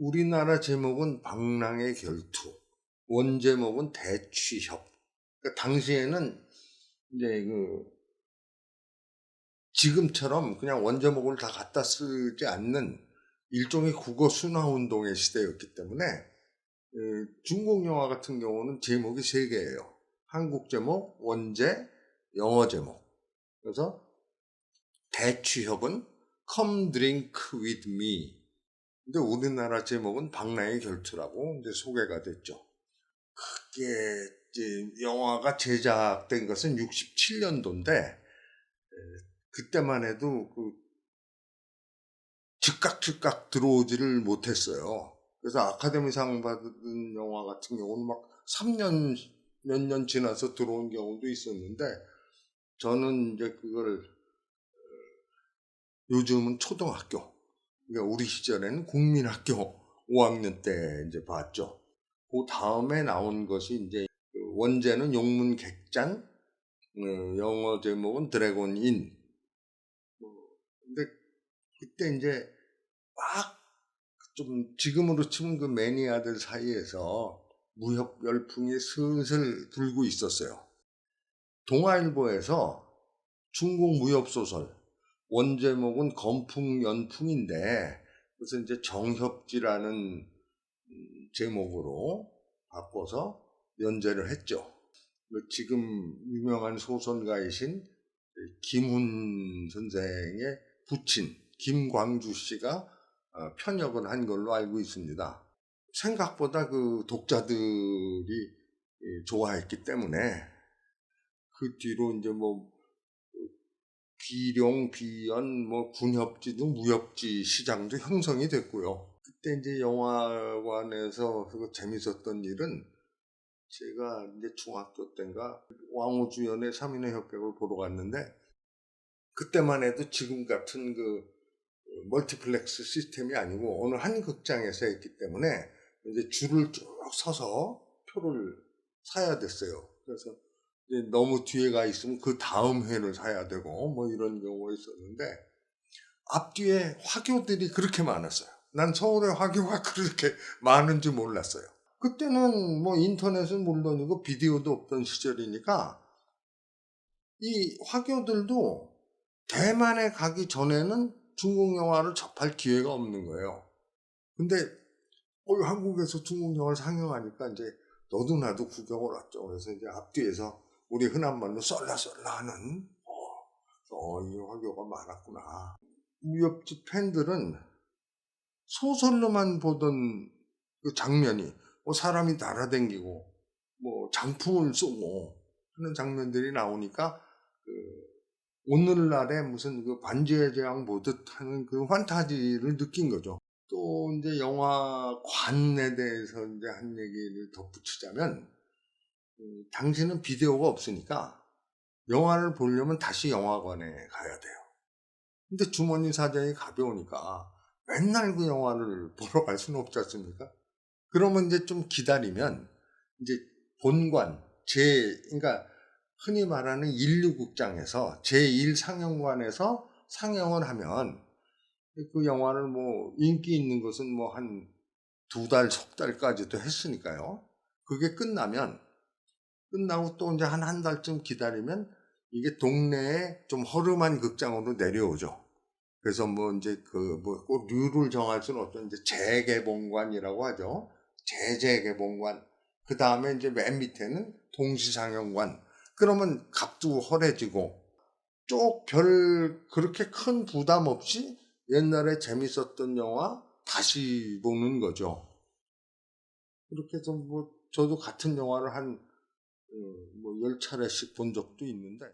우리나라 제목은 방랑의 결투, 원 제목은 대취협. 그러니까 당시에는 이제 그 지금처럼 그냥 원 제목을 다 갖다 쓰지 않는 일종의 국어 순화 운동의 시대였기 때문에 그 중국 영화 같은 경우는 제목이 세 개예요. 한국 제목, 원제, 영어 제목. 그래서 대취협은 Come Drink With Me. 근데 우리나라 제목은 방랑의 결투라고 이제 소개가 됐죠. 그게 이제 영화가 제작된 것은 67년도인데 그때만 해도 그 즉각 즉각 들어오지를 못했어요. 그래서 아카데미상 받은 영화 같은 경우는 막 3년 몇 년 지나서 들어온 경우도 있었는데 저는 이제 그걸 요즘은 초등학교 그러니까 우리 시절에는 국민학교 5학년 때 이제 봤죠. 그 다음에 나온 것이 이제 원제는 용문 객잔, 어, 영어 제목은 드래곤 인. 근데 그때 이제 막 좀 지금으로 치면 그 매니아들 사이에서 무협 열풍이 슬슬 불고 있었어요. 동아일보에서 중국 무협 소설 원제목은 건풍 연풍인데 그래서 이제 정협지라는 제목으로 바꿔서 연재를 했죠. 지금 유명한 소설가이신 김훈 선생의 부친 김광주 씨가 편역을 한 걸로 알고 있습니다. 생각보다 그 독자들이 좋아했기 때문에 그 뒤로 이제 뭐 비룡, 비연, 뭐 군협지 등 무협지 시장도 형성이 됐고요. 그때 이제 영화관에서 재밌었던 일은 제가 이제 중학교 때인가 왕우주연의 3인의 협격을 보러 갔는데 그때만 해도 지금 같은 그 멀티플렉스 시스템이 아니고 어느 한 극장에서 했기 때문에 이제 줄을 쭉 서서 표를 사야 됐어요. 그래서 너무 뒤에 가 있으면 그 다음 회를 사야 되고 뭐 이런 경우가 있었는데 앞뒤에 화교들이 그렇게 많았어요. 난 서울에 화교가 그렇게 많은지 몰랐어요. 그때는 뭐 인터넷은 물론이고 비디오도 없던 시절이니까 이 화교들도 대만에 가기 전에는 중국 영화를 접할 기회가 없는 거예요. 근데 어, 한국에서 중국 영화를 상영하니까 이제 너도 나도 구경을 왔죠. 그래서 이제 앞뒤에서 우리 흔한 말로 썰라썰라 하는 어, 어, 이 화교가 많았구나. 무협지 팬들은 소설로만 보던 그 장면이 뭐 사람이 날아댕기고 뭐 장풍을 쏘고 하는 장면들이 나오니까 그 오늘날의 무슨 그 반지의 제왕 보듯 하는 그 환타지를 느낀 거죠. 또 이제 영화관에 대해서 이제 한 얘기를 덧붙이자면 음, 당시는 비디오가 없으니까 영화를 보려면 다시 영화관에 가야 돼요. 근데 주머니 사정이 가벼우니까 맨날 그 영화를 보러 갈 수는 없지 않습니까? 그러면 이제 좀 기다리면 이제 본관, 제, 그러니까 흔히 말하는 인류극장에서 제1 상영관에서 상영을 하면 그 영화를 뭐 인기 있는 것은 뭐 한 두 달, 석 달까지도 했으니까요. 그게 끝나면 끝나고 또 이제 한 한 달쯤 기다리면 이게 동네에 좀 허름한 극장으로 내려오죠. 그래서 뭐 이제 그뭐꼭 류를 정할 수는 없죠. 이제 재개봉관이라고 하죠. 재재개봉관. 그 다음에 이제 맨 밑에는 동시상영관. 그러면 값도 허해지고 쪽 별 그렇게 큰 부담 없이 옛날에 재밌었던 영화 다시 보는 거죠. 그렇게 해서 뭐 저도 같은 영화를 한 뭐 열 차례씩 본 적도 있는데